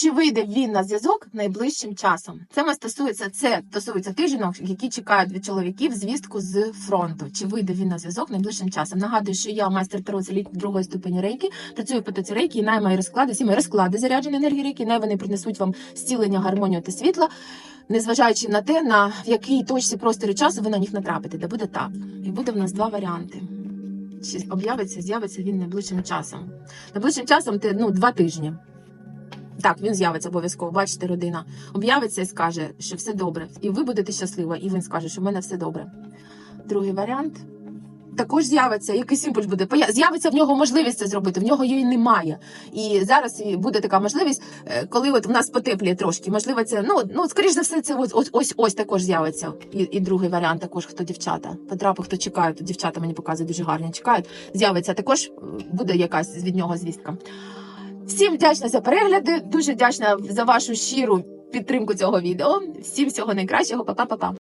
Чи вийде він на зв'язок найближчим часом? Це стосується це стосується тих жінок, які чекають від чоловіків звістку з фронту. Чи вийде він на зв'язок найближчим часом? Нагадую, що я майстер таро целіть другої ступені рейки. Працюю по тоці рейки, і най мої розклади, всі мої розклади заряджені енергії рейки, най вони принесуть вам зцілення, гармонію та світла, незважаючи на те, на в якій точці просторі часу ви на них натрапите. Де буде так. І буде в нас два варіанти. Чи об'явиться, з'явиться він найближчим часом? Найближчим часом це ну два тижні. Так, він з'явиться обов'язково. Бачите, родина об'явиться і скаже, що все добре, і ви будете щаслива, і він скаже, що в мене все добре. Другий варіант. Також з'явиться, якийсь імпульс буде. З'явиться в нього можливість це зробити, в нього її немає. І зараз буде така можливість, е, коли от в нас потепліє трошки. Можливо, це ну, ну скоріш за все, це ось ось ось, також з'явиться. І, і другий варіант також, хто дівчата. Потрапив, хто чекає, то дівчата мені показують дуже гарні, чекають. З'явиться також е, буде якась від нього звістка. Всім вдячна за перегляди. Дуже вдячна за вашу щиру підтримку цього відео. Всім всього найкращого. Па-па-па-па.